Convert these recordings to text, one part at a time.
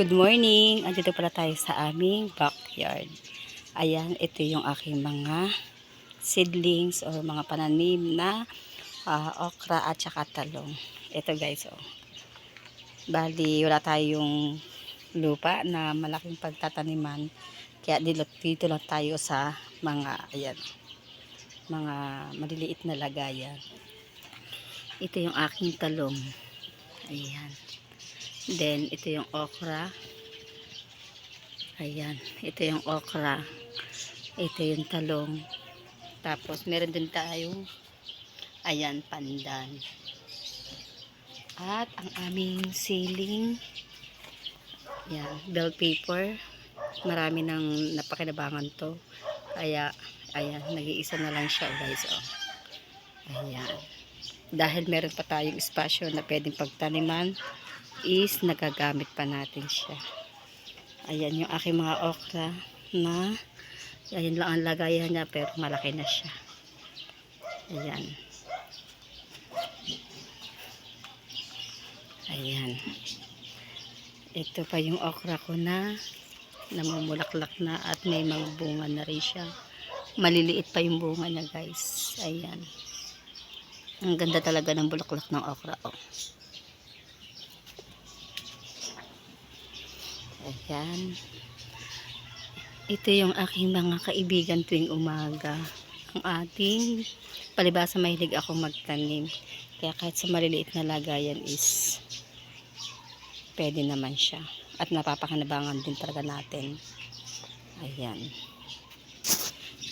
Good morning! Andito pala tayo sa aming backyard. Ayan, ito yung aking mga seedlings or mga pananim na ah, okra at saka talong. Ito guys, oh. Bali, wala tayong lupa na malaking pagtataniman. Kaya dito lang tayo sa mga, ayan, mga maliliit na lagayan. Ito yung aking talong. Ayan. Then, ito yung okra. Ayan. Ito yung okra. Ito yung talong. Tapos, meron din tayong ayan, pandan. At, ang aming ceiling yan, bell paper. Marami nang napakinabangan to. Kaya, ayan, nag-iisa na lang siya, guys. Oh. Ayan. Dahil meron pa tayong espasyo na pwedeng pagtaniman, is nagagamit pa natin siya. Ayan yung aking mga okra na ayan lang ang lagayan niya pero malaki na siya. Ayan. Ayan. Ito pa yung okra ko na namumulaklak na at may mga bunga na rin siya. Maliliit pa yung bunga niya guys. Ayan. Ang ganda talaga ng bulaklak ng okra. Oh. Ayan. Ito yung aking mga kaibigan tuwing umaga. Ang ating palibasa mahilig ako magtanim. Kaya kahit sa maliliit na lagayan is pwede naman siya. At napapakanabangan din talaga natin. Ayan.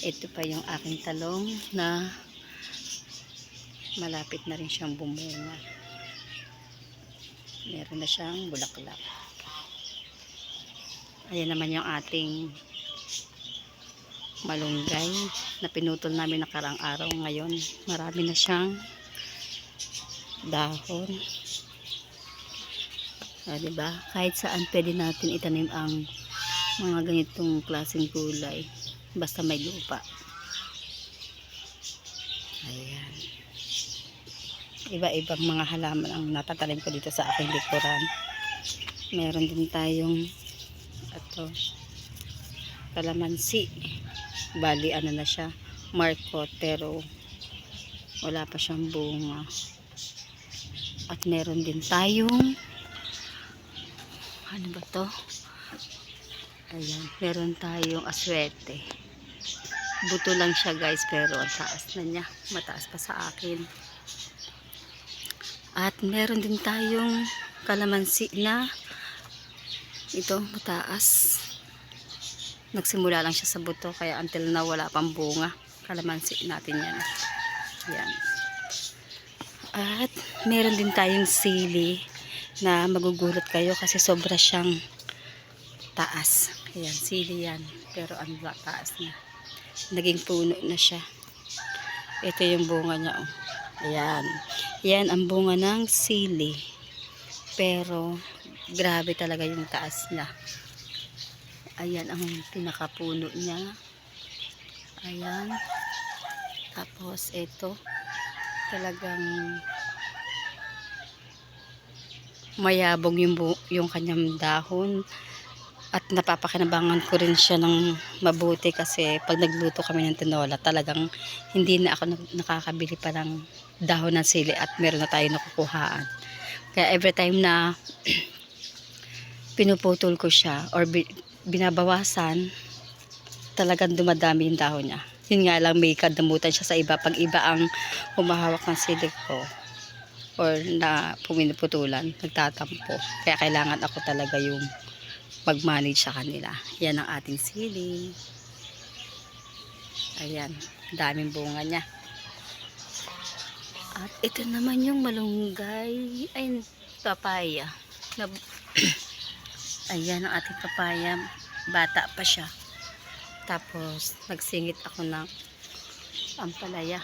Ito pa yung aking talong na malapit na rin siyang bumunga. Meron na siyang bulaklak. Ayan naman yung ating malunggay na pinutol namin nakarang araw. Ngayon, marami na siyang dahon. Ah, diba? Kahit saan pwede natin itanim ang mga ganitong klaseng gulay. Basta may lupa. Ayan. Iba-ibang mga halaman ang natatanim ko dito sa aking likuran. Meron din tayong ito kalamansi. Bali ano na siya? Pero wala pa siyang bunga. At meron din tayong ano ba to? Ayan meron tayong aswete. Buto lang siya guys pero ang taas na niya. Mataas pa sa akin. At meron din tayong kalamansi na ito mataas. Nagsimula lang siya sa buto kaya until na wala pang bunga. Kalamansi natin yan. Yan. At meron din tayong sili na magugulot kayo kasi sobra siyang taas. Ayan sili yan. Pero ang taas niya naging puno na siya. Ito yung bunga niya oh. ayan. Yan ang bunga ng sili. Pero grabe talaga yung taas niya. Ayan ang pinakapuno niya. Ayan. Tapos ito talagang mayabong yung, yung kanyang dahon. At napapakinabangan ko rin siya ng mabuti kasi pag nagluto kami ng tinola talagang hindi na ako nak- nakakabili pa ng dahon ng sili at meron na tayo nakukuhaan. Kaya every time na pinuputol ko siya or bi- binabawasan, talagang dumadami yung dahon niya. Yun nga lang may kadamutan siya sa iba. Pag iba ang humahawak ng silik ko or na puminuputulan, nagtatampo. Kaya kailangan ako talaga yung mag-manage sa kanila. Yan ang ating sili. Ayan, daming bunga niya. At ito naman yung malunggay. Ay, papaya. Na, ayan ang ating papaya. Bata pa siya. Tapos, nagsingit ako ng ampalaya.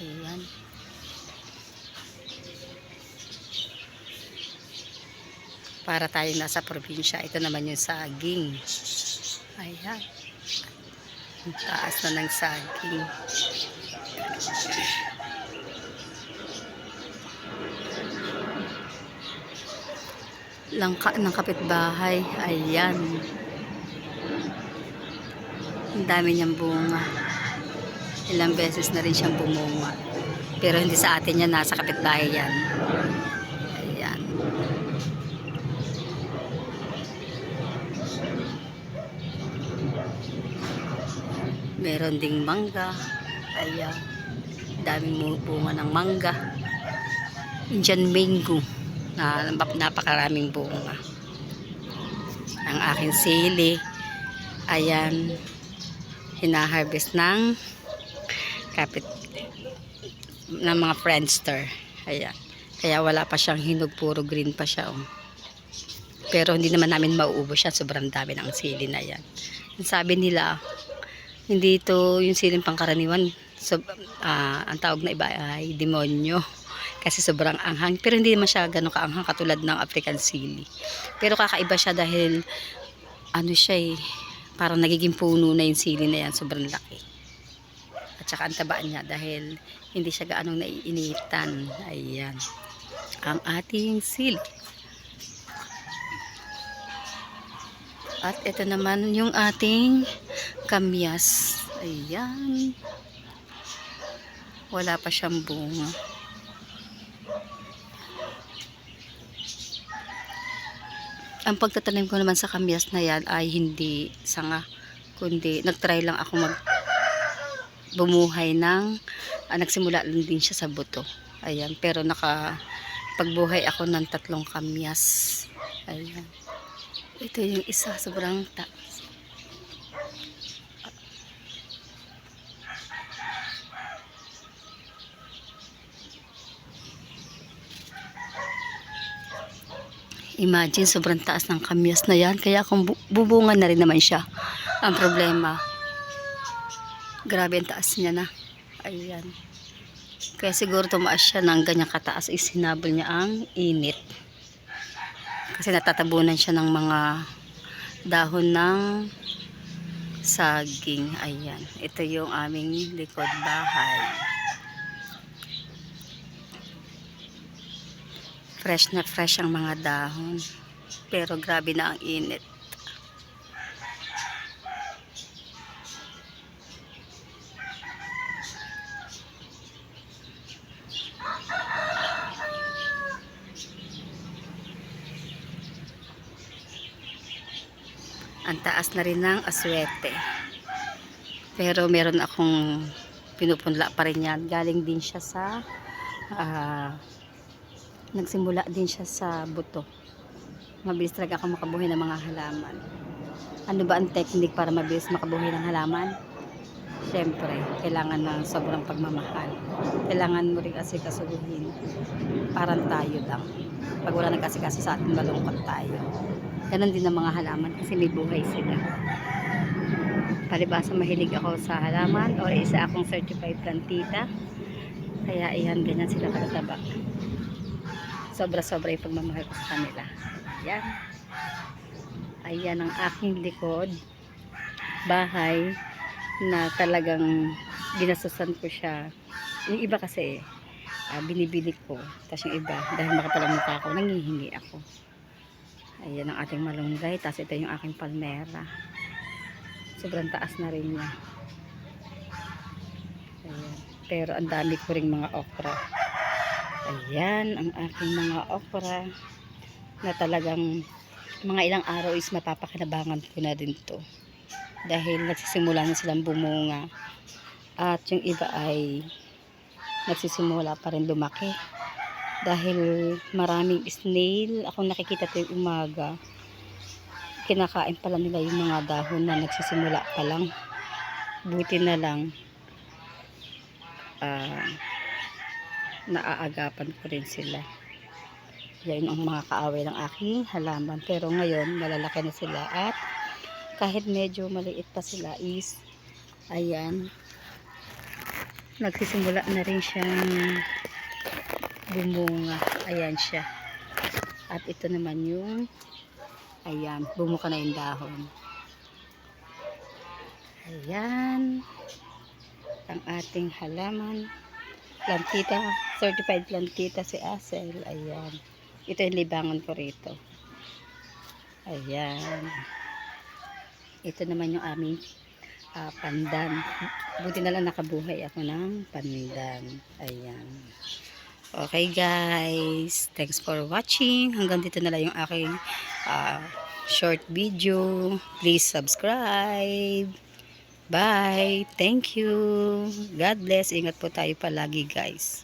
Ayan. Para tayong nasa probinsya. Ito naman yung saging. Ayan. Taas na ng saging. Langka ng kapitbahay. Ayan. Ang dami niyang bunga. Ilang beses na rin siyang bumunga. Pero hindi sa atin yan, nasa kapitbahay yan. Ayan. Meron ding mangga. Ayan. Daming bunga ng mangga. Indian mango. Na, napakaraming bunga. Ang aking sili. Ayan. Hinaharvest ng kapit ng mga friendster. Ayan. Kaya wala pa siyang hinog, puro green pa siya. Oh. Pero hindi naman namin mauubos siya. Sobrang dami ng sili na yan. Sabi nila, hindi ito yung siling pangkaraniwan. So, ah, ang tawag na iba ay demonyo. Kasi sobrang anghang. Pero hindi naman siya ganun kaanghang katulad ng African sili. Pero kakaiba siya dahil ano siya eh, parang nagiging puno na yung sili na yan. Sobrang laki. At saka ang tabaan niya dahil hindi siya gaanong naiinitan. Ayan. Ang ating sili. At ito naman yung ating kamyas. Ayan. Wala pa siyang bunga. Ang pagtatanim ko naman sa kamyas na yan ay hindi sanga, kundi nagtry lang ako mag bumuhay ng ah, nagsimula lang din siya sa buto. Ayan, pero naka pagbuhay ako ng tatlong kamyas. Ayan. Ito yung isa, sobrang taas. Imagine, sobrang taas ng kamyas na yan. Kaya kung bu- bubungan na rin naman siya. Ang problema, grabe ang taas niya na. Ayan. Kaya siguro tumaas siya ng ganyang kataas is hinabol niya ang init. Kasi natatabunan siya ng mga dahon ng saging. Ayan. Ito yung aming likod bahay. Fresh na fresh ang mga dahon. Pero grabe na ang init. Ang taas na rin ng aswete. Pero meron akong pinupunla pa rin yan. Galing din siya sa ah, nagsimula din siya sa buto. Mabilis talaga ako makabuhay ng mga halaman. Ano ba ang technique para mabilis makabuhay ng halaman? Siyempre, kailangan ng sobrang pagmamahal. Kailangan mo rin kasi kasuguhin. Parang tayo lang. Pag wala nagkasikaso sa atin, malungkot tayo. Ganon din ang mga halaman kasi may buhay sila. Palibasa mahilig ako sa halaman o isa akong certified plantita. Kaya iyan, ganyan sila kalataba sobra-sobra yung pagmamahal ko sa kanila. Ayan. Ayan ang aking likod. Bahay na talagang ginasusan ko siya. Yung iba kasi, ah, binibili ko. Tapos yung iba, dahil makapalang mukha ako, nangihingi ako. Ayan ang ating malunggay. Tapos ito yung aking palmera. Sobrang taas na rin niya. Ayan. Pero ang dami ko ring mga okra. Ayan, ang aking mga okra na talagang mga ilang araw is mapapakinabangan ko na din to. Dahil nagsisimula na silang bumunga. At yung iba ay nagsisimula pa rin lumaki. Dahil maraming snail, ako nakikita yung umaga. Kinakain pala nila yung mga dahon na nagsisimula pa lang. Buti na lang. Ah, naaagapan ko rin sila. Yan ang mga kaaway ng aking halaman. Pero ngayon, malalaki na sila at kahit medyo maliit pa sila is ayan nagsisimula na rin siyang bumunga. Ayan siya. At ito naman yung ayan, bumuka na yung dahon. Ayan ang ating halaman plantita, certified plantita si Asel. Ayan. Ito yung libangan ko rito. Ayan. Ito naman yung aming ah, pandan. Buti na lang nakabuhay ako ng pandan. Ayan. Okay guys. Thanks for watching. Hanggang dito na lang yung aking ah, short video. Please subscribe. Bye. Thank you. God bless. Ingat po tayo palagi guys.